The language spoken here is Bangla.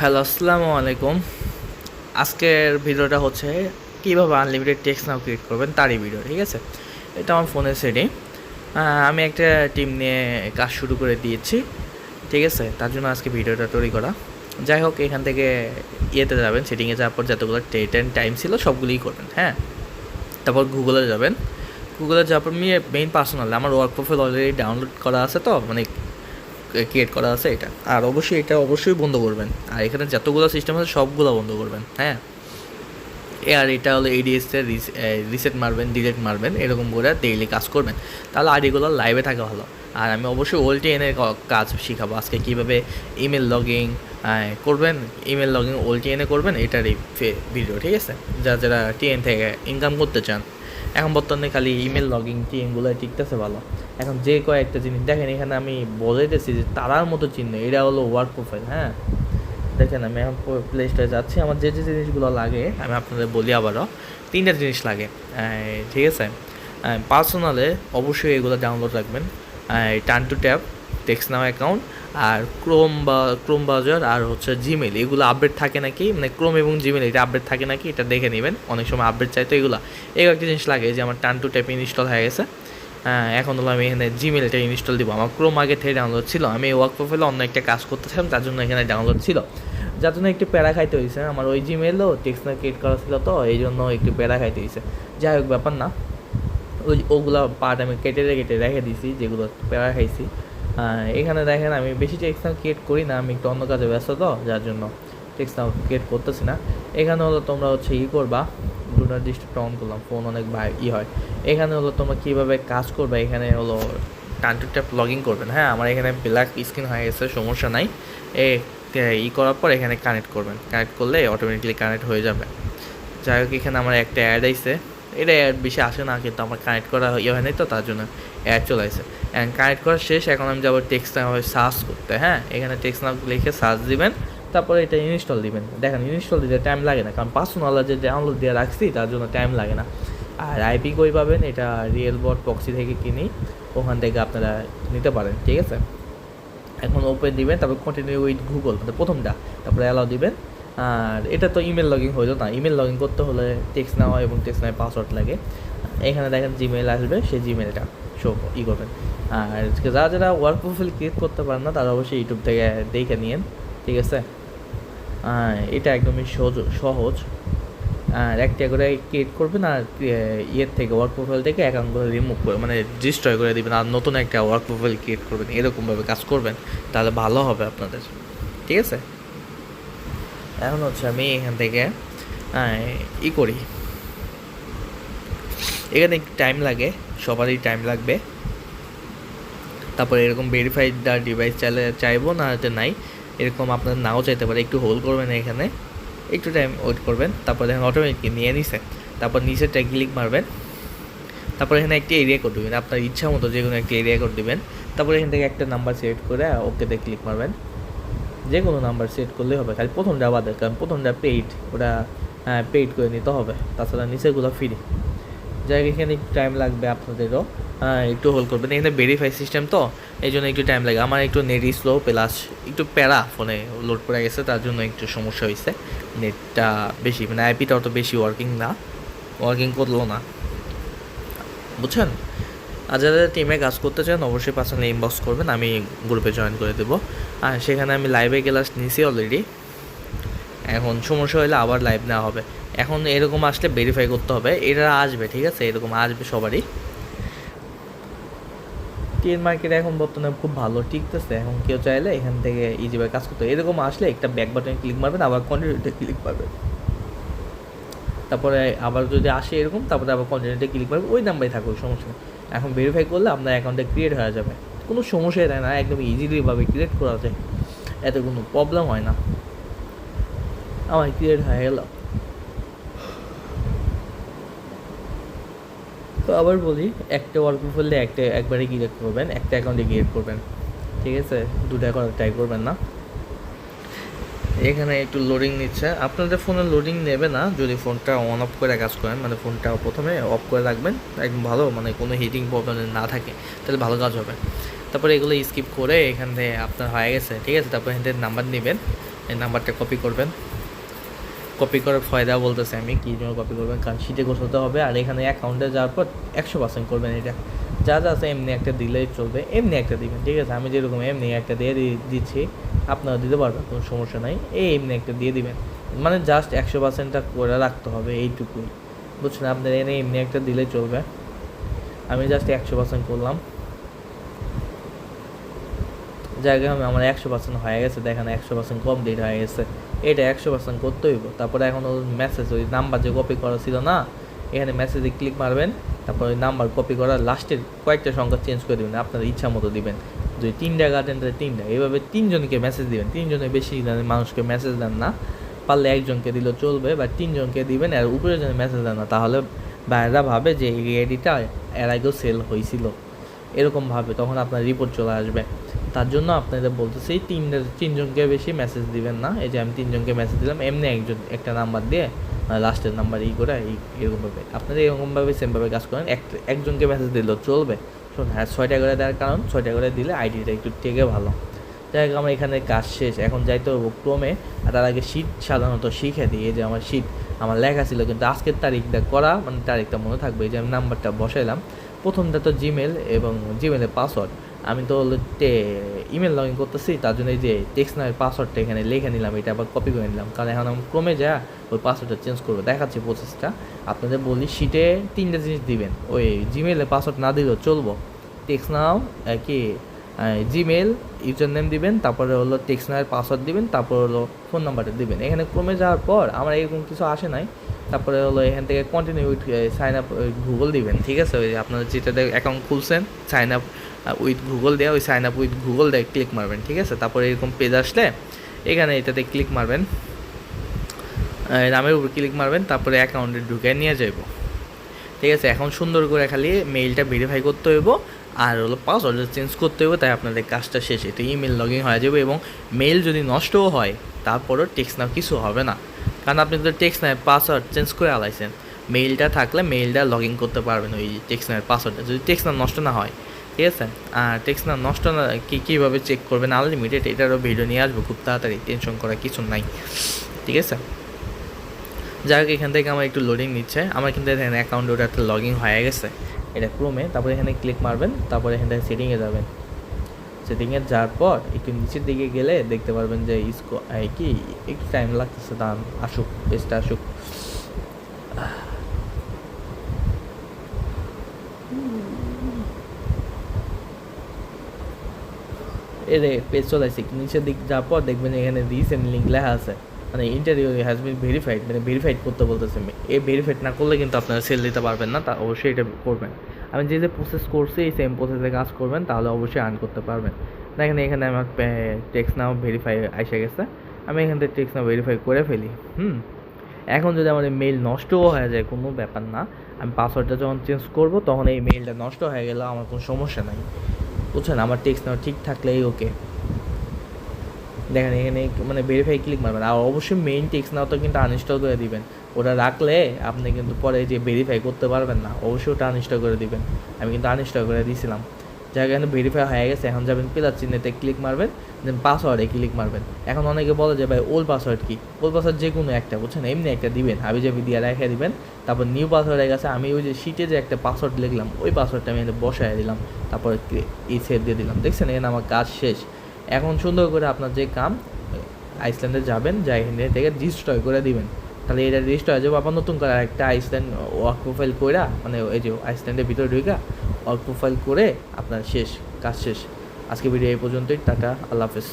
হ্যালো, আসসালামু আলাইকুম। আজকের ভিডিওটা হচ্ছে কীভাবে আনলিমিটেড টেক্সট নাও ক্রিয়েট করবেন তারই ভিডিও, ঠিক আছে? এটা আমার ফোনের সেটিং আমি একটা টিম নিয়ে কাজ শুরু করে দিয়েছি, ঠিক আছে? তার জন্য আজকে ভিডিওটা তৈরি করা। যাই হোক, এখান থেকে ইয়েতে যাবেন সেটিংয়ে যাওয়ার পর যতগুলো ডেট অ্যান্ড টাইম ছিল সবগুলোই করবেন হ্যাঁ? তারপর গুগলে যাবেন। গুগলে যাওয়ার পর মেয়ে মেইন পার্সোনাল আমার ওয়ার্ক প্রোফাইল অলরেডি ডাউনলোড করা আছে তো মানে ক্রিয়েট করা আছে এটা। আর অবশ্যই এটা অবশ্যই বন্ধ করবেন। আর এখানে যতগুলো সিস্টেম আছে, সবগুলো বন্ধ করবেন হ্যাঁ? আর এটা হলো এডিএসটা রিসেট মারবেন ডিলেট মারবেন, এরকম করে ডেইলি কাজ করবেন। তাহলে আইডিগুলো লাইভে থাকা ভালো। আর আমি অবশ্যই ওল্টি এনে কাজ শিখাবো। আজকে কীভাবে ইমেল লগিং করবেন? ইমেল লগিং ওল্টি এনে করবেন এটারই ভিডিও ঠিক আছে? যারা যারা টিএন থেকে ইনকাম করতে চান এখন বর্তমানে খালি ইমেল লগিং টিএনগুলো টিকতেছে ভালো। এখন যে কয়েকটা জিনিস, দেখেন এখানে আমি বলাইতেছি যে তারার মতো চিহ্ন, এটা হলো ওয়ার্ক প্রোফাইল হ্যাঁ? দেখেন আমি এখন প্লে স্টোরে যাচ্ছি, আমার যে যে জিনিসগুলো লাগে, আমি আপনাদের বলি আবারও, তিনটা জিনিস লাগে ঠিক আছে? পার্সোনালে অবশ্যই এগুলো ডাউনলোড রাখবেন টান টু ট্যাব টেক্সট নাও অ্যাকাউন্ট আর ক্রোম বা, ক্রোম ব্রাউজার আর হচ্ছে জিমেল এগুলো আপডেট থাকে নাকি? মানে ক্রোম এবং জিমেল এটা আপডেট থাকে নাকি? এটা দেখে নেবেন। অনেক সময় আপডেট চাইতো এগুলো। এই একটা জিনিস লাগে যে আমার টান টু ট্যাপ ইনস্টল হয়ে গেছে। হ্যাঁ এখন হলো আমি এখানে জিমেলটা ইনস্টল দিব। আমার ক্রোম আগে থেকে ডাউনলোড ছিল। আমি ওয়ার্ক প্রোফাইলে অন্য একটা কাজ করতেছিলাম, তার জন্য এখানে ডাউনলোড ছিল। যার জন্য একটু প্যারা খাইতে হয়েছে আমার ওই জিমেলও টেক্সট না ক্রিয়েট করা ছিল তো, এই জন্য একটু প্যারা খাইতে হয়েছে যাই হোক, ব্যাপার না। ওই, ওগুলো পার্ট আমি কেটে কেটে রেখে দিয়েছি যেগুলো প্যারা খাইছি। এখানে দেখেন আমি বেশি টেক্সট নাও ক্রিয়েট করি না, আমি একটু অন্য কাজে ব্যস্ত তো, যার জন্য টেক্সট নাও ক্রিয়েট করতেছি না। এখানে হলো তোমরা হচ্ছে ই করবা ডুনার ডিস্ট্রিক্ট অন করলাম ফোন অনেক ভাই ই হয়। এখানে হলো তোমরা কীভাবে কাজ করবে, এখানে হলো টান টু লগ করবেন। হ্যাঁ আমার এখানে ব্ল্যাক স্ক্রিন হয়ে গেছে, সমস্যা নাই। এ ই করার পর এখানে কানেক্ট করবেন। কানেক্ট করলে অটোমেটিকলি কানেক্ট হয়ে যাবে। যাই হোক, এখানে আমার একটা অ্যাড আইছে। এটা অ্যাড বেশি আসে না, কিন্তু আমার কানেক্ট করা ইয়ে হয় নাই তো, তার জন্য অ্যাড চলে আসে। অ্যান্ড কানেক্ট করা শেষ, এখন আমি যাব টেক্সট হবে সার্চ করতে হ্যাঁ? এখানে টেক্সট নাম লিখে সার্চ দিবেন, তারপরে এটা ইনস্টল দিবেন। দেখেন ইনস্টল দিতে টাইম লাগে না, কারণ পার্সোনাল যে ডাউনলোড দিয়ে রাখছি, তার জন্য টাইম লাগে না। আর আইপি কই পাবেন? এটা রিয়েল বট পক্সি থেকে কিনি, ওখান থেকে আপনারা নিতে পারেন, ঠিক আছে? এখন ওপেন দিবেন, তারপর কন্টিনিউ উইথ গুগল মানে প্রথমটা, তারপরে অ্যালাউ দিবেন। আর এটা তো ইমেল লগিং হইল না। ইমেল লগিং করতে হলে টেক্সট নেওয়া এবং টেক্সট নেওয়া পাসওয়ার্ড লাগে। এখানে দেখেন জিমেল আসবে, সেই জিমেলটা শো ই করবেন। আর যারা যারা ওয়ার্ক প্রোফাইল ক্রিয়েট করতে পারেন না, তারা অবশ্যই ইউটিউব থেকে দেখে নিন ঠিক আছে? এটা একদমই সহজ সহজ। আর একটা করে ক্রিয়েট করবেন আর ইয়ের থেকে ওয়ার্ক প্রোফাইল থেকে অ্যাকাউন্টগুলো রিমুভ করে মানে ডিস্ট্রয় করে দেবেন। আর নতুন একটা ওয়ার্ক প্রোফাইল ক্রিয়েট করবেন, এরকমভাবে কাজ করবেন, তাহলে ভালো হবে আপনাদের, ঠিক আছে? এখন হচ্ছে আমি এখান থেকে ই করি। এখানে একটু টাইম লাগে, সবারই টাইম লাগবে। তারপরে এরকম ভেরিফাইড ডিভাইস চাইলে চাইব, না হয়তো নাই। এরকম আপনার নাও চাইতে পারে, একটু হোল্ড করবেন এখানে। একটু টাইম ওয়েট করবেন, তারপর দেখেন অটোমেটিক নিয়ে নিছে। তারপর নিচে নিচেরটা ক্লিক মারবেন। তারপর এখানে একটি এরিয়া কোড দেবেন। আপনার ইচ্ছা মতো যে কোনো একটি এরিয়া কোড দেবেন। তারপর এখান থেকে একটা নাম্বার সিলেক্ট করে ওকেতে ক্লিক মারবেন। যে কোনো নাম্বার সেট করলেই হবে। খালি প্রথমটা বাদে, কারণ প্রথমটা পেইড ওটা হ্যাঁ পেইড করে নিতে হবে। তাছাড়া নিচেগুলো ফ্রি যাই এখানে একটু টাইম লাগবে আপনাদেরও। একটু হোল্ড করবেন। এখানে ভেরিফাই সিস্টেম তো এই জন্য একটু টাইম লাগে। আমার একটু নেট স্লো প্লাস একটু প্যারা ফোনে লোড করে গেছে, তার জন্য একটু সমস্যা হয়েছে। নেটটা বেশি মানে আইপিটা অত বেশি ওয়ার্কিং না। ওয়ার্কিং করল না। বুঝছেন? আর যারা টিমে কাজ করতে চান, অবশ্যই পার্সোনালি ইনবক্স করবেন, আমি গ্রুপে জয়েন করে দেবো। আর সেখানে আমি লাইভে ক্লাস নিয়েছি অলরেডি এখন সমস্যা হলে আবার লাইভ নেওয়া হবে। এখন এরকম আসলে ভেরিফাই করতে হবে এটা আসবে, ঠিক আছে? এরকম আসবে সবারই। টিএন মার্কেটে এখন বর্তমানে খুব ভালো টিকতেছে এখন কেউ চাইলে এখান থেকে ইজিভাবে কাজ করতে এরকম আসলে একটা ব্যাক বাটনে ক্লিক মারবেন, আবার কন্টিনিউতে ক্লিক মারবেন। তারপরে আবার যদি আসে এরকম, তারপরে আবার কন্টিনিউতে ক্লিক মারবেন, ওই নাম্বারই থাকবে সমস্যা এখন ভেরিফাই করলে আপনার অ্যাকাউন্টে ক্রিয়েট হয়ে যাবে। কোনো সমস্যাই থাকে না একদম ইজিলিভাবে ক্রিয়েট করা যায়। এতে কোনো প্রবলেম হয় না। আমার ক্রিয়েট হয়ে গেল। তো আবার বলি, একটা ওয়ার্ক করলে একটা একবারে ক্রিয়েট করবেন, একটা অ্যাকাউন্টে ক্রিয়েট করবেন। ঠিক আছে? দুটো অ্যাকাউন্ট ট্রাই করবেন না। এখানে একটু লোডিং নিচ্ছে। আপনাদের ফোনে লোডিং নেবে না, যদি ফোনটা অন অফ করে কাজ করেন মানে ফোনটা প্রথমে অফ করে রাখবেন, একদম ভালো মানে কোনো হিটিং প্রবলেম না থাকে, তাহলে ভালো কাজ হবে। তারপরে এগুলো স্কিপ করে এখান থেকে আপনার হয়ে গেছে, ঠিক আছে? তারপর এখান থেকে নাম্বার নেবেন, এই নাম্বারটা কপি করবেন। কপি করার ফয়দা বলতেছে আমি, কী জন্য কপি করবেন? কারণ সিটে গোছাতে হবে, আর এখানে অ্যাকাউন্টে যাওয়ার পর একশো পার্সেন্ট করবেন এটা। যা যা আছে, এমনি একটা দিলেই চলবে, এমনি একটা দিবেন, ঠিক আছে? আমি যেরকম এমনি একটা দিয়ে দিচ্ছি, আপনারা দিতে পারবেন, কোনো সমস্যা নাই, এই এমনি একটা দিয়ে দিবেন। মানে জাস্ট একশো পার্সেন্টটা করে রাখতে হবে এইটুকুই, বুঝছেন? আপনার এনে এমনি একটা দিলেই চলবে। আমি জাস্ট একশো পার্সেন্ট করলাম। জায়গায় আমি আমার একশো পার্সেন্ট হয়ে গেছে, দেখেন একশো পার্সেন্ট কমপ্লিট হয়ে গেছে। এটা একশো পার্সেন্ট করতে হইব তারপরে এখন ওর মেসেজ ওই নাম্বার যে কপি করা ছিল না, এখানে মেসেজে ক্লিক মারবেন। তারপর ওই নাম্বার কপি করার লাস্টের কয়েকটা সংখ্যা চেঞ্জ করে দেবেন, আপনার ইচ্ছা মতো দিবেন। যদি তিনটা গার্ডেন তাহলে তিনটা। এইভাবে তিনজনকে মেসেজ দিবেন। তিনজনের বেশি মানুষকে মেসেজ দেন না। পারলে একজনকে দিলেও চলবে, বা তিনজনকে দিবেন আর উপরে যদি মেসেজ দেন না। তাহলে বাইরেরা ভাবে যে এই আইডিটা এর আগেও সেল হয়েছিল। এরকম ভাবে তখন আপনার রিপোর্ট চলে আসবে। তার জন্য আপনাদের বলতেছি তিনটা তিনজনকে বেশি মেসেজ দিবেন না। এই যে আমি তিনজনকে মেসেজ দিলাম, এমনি একজন, একটা নাম্বার দিয়ে লাস্টের নাম্বার ই করে এই এরকমভাবে। আপনারা এরকমভাবে সেমভাবে কাজ করেন। এক, একজনকে মেসেজ দিলেও চলবে। শোন হ্যাঁ ছয়টা করে দেওয়ার কারণ, ছয়টা করে দিলে আইডিটা একটু টেকে ভালো। যাই হোক, আমার এখানে কাজ শেষ। এখন যাইতে হব ক্রমে। আর তার আগে শীত সাধারণত শিখে দিই। যে আমার শীত আমার লেখা ছিল। কিন্তু আজকের তারিখটা করা মানে তারিখটা মনে থাকবে। যে আমি নাম্বারটা বসাইলাম। প্রথমটা তো জিমেল এবং জিমেলের পাসওয়ার্ড আমি তো ইমেল লগ ইন করতেছি তার জন্য এই যে টেক্সট নামের পাসওয়ার্ডটা এখানে লিখে নিলাম, এটা আবার কপি করে নিলাম। কারণ এখন আমি ক্রমে যা, ওই পাসওয়ার্ডটা চেঞ্জ করব। দেখাচ্ছি প্রসেসটা আপনাদের বলি শিটে তিনটা জিনিস দিবেন। ওই জিমেলে পাসওয়ার্ড না দিলেও চলবো। টেক্সট নাও কি জিমেল ইউজার নেম দিবেন, তারপরে হলো টেক্সট নামের পাসওয়ার্ড দিবেন, তারপর হলো ফোন নাম্বারটা দিবেন। এখানে ক্রমে যাওয়ার পর আমার এরকম কিছু আসে নাই। তারপরে হলো এখান থেকে কন্টিনিউ সাইন আপ গুগল দিবেন, ঠিক আছে? ওই আপনারা যেটাতে অ্যাকাউন্ট খুলছেন সাইন আপ উইথ গুগল দেওয়া ওই সাইন আপ উইথ গুগল দেয় ক্লিক মারবেন, ঠিক আছে? তারপরে এরকম পেজ আসলে, এখানে এটাতে ক্লিক মারবেন। নামের উপর ক্লিক মারবেন, তারপরে অ্যাকাউন্টে ঢুকে নিয়ে যাইব। ঠিক আছে? এখন সুন্দর করে খালি মেইলটা ভেরিফাই করতে হইব, আর হলো পাসওয়ার্ডটা চেঞ্জ করতে হইব, তাই আপনাদের কাজটা শেষে তো ইমেল লগ হয়ে যাবে এবং মেইল যদি নষ্টও হয়, তারপরও টেক্সট নাও কিছু হবে না। কারণ আপনি তো টেক্সট নামের পাসওয়ার্ড চেঞ্জ করে আলাইছেন। মেইলটা থাকলে মেইলটা লগ ইন করতে পারবেন, ওই টেক্সট নামের পাসওয়ার্ডটা যদি টেক্সট নাম নষ্ট না হয় ঠিক আছে আর টেক্সট না নষ্ট না, কী, কীভাবে চেক করবেন? আনলিমিটেড এটারও ভিডিও নিয়ে আসব খুব তাড়াতাড়ি টেনশন করার কিছু নাই। ঠিক আছে? যাই হোক, এখান থেকে আমার একটু লোডিং নিচ্ছে। আমার কিন্তু এখানে অ্যাকাউন্ট ওটাতে লগ ইন হয়ে গেছে। এটা ক্রোমে তারপরে এখানে ক্লিক মারবেন, তারপরে এখান থেকে সেটিংয়ে যাবেন। সেটিংয়ে যাওয়ার পর, একটু নিচের দিকে গেলে দেখতে পারবেন যে ইসকো কি, একটু টাইম লাগতেছে দাম আসুক পেজটা আসুক। এরে পেজ চলে আসছে নিচের দিক যাওয়ার পর দেখবেন এখানে রিসেন্ট লিঙ্ক লেখা আছে। মানে ইন্টারভিউ হ্যাজ বিন ভেরিফাইড মানে ভেরিফাইড করতে বলতেছে। এই ভেরিফাইড না করলে কিন্তু আপনারা সেল দিতে পারবেন না, তা অবশ্যই এটা করবেন। আমি যে যে প্রসেস করছি, এই সেম প্রসেসে কাজ করবেন, তাহলে অবশ্যই আর্ন করতে পারবেন। দেখেন এখানে আমার টেক্স নাও ভেরিফাই এসে গেছে। আমি এখান থেকে টেক্স নাও ভেরিফাই করে ফেলি। হুম? এখন যদি আমার মেইল নষ্টও হয়ে যায়, কোনো ব্যাপার না। আমি পাসওয়ার্ডটা যখন চেঞ্জ করব, তখন এই মেইলটা নষ্ট হয়ে গেলে আমার কোনো সমস্যা নাই। বুঝছেন আমার টেক্সট নাম্বার ঠিক থাকলেই ওকে দেখেন, এখানে মানে ভেরিফাই ক্লিক মারবেন। আর অবশ্যই মেইন টেক্সট নাও তো কিন্তু আনইনস্টল করে দিবেন। ওটা রাখলে আপনি কিন্তু পরে যে ভেরিফাই করতে পারবেন না, অবশ্যই ওটা আনইনস্টল করে দিবেন। আমি কিন্তু আনইনস্টল করে দিয়েছিলাম যার কারণে ভেরিফাই হয়ে গেছে। এখন যাবেন প্লাস চিহ্নেতে ক্লিক মারবেন দেন পাসওয়ার্ডে ক্লিক মারবেন। এখন অনেকে বলে যে, ভাই ওল্ড পাসওয়ার্ড কি? ওল্ড পাসওয়ার্ড যে কোনো একটা, বুঝছেন? এমনি একটা দিবেন হাবি জাবি দিয়ে রেখে দিবেন। তারপর নিউ পাসওয়ার্ডে গেছে, আমি ওই যে শিটে যে একটা পাসওয়ার্ড লিখলাম, ওই পাসওয়ার্ডটা আমি এখানে বসায় দিলাম। তারপর এই সেভ দিয়ে দিলাম। দেখছেন? এখানে আমার কাজ শেষ। এখন সুন্দর করে আপনার যে কাম আইসল্যান্ডে যাবেন, যাই এখান থেকে রেজিস্টার করে দিবেন। তাহলে এটা রেজিস্টার হয়ে যাবে। আবার নতুন করে একটা আইসল্যান্ড ওয়ার্ক প্রোফাইল করে মানে এই যে আইসল্যান্ডের ভিতরে ঢুকা ওয়ার্ক প্রোফাইল করে আপনার শেষ কাজ শেষ। আজকে ভিডিও এই পর্যন্তই টাটা আল্লাহ হাফেজ।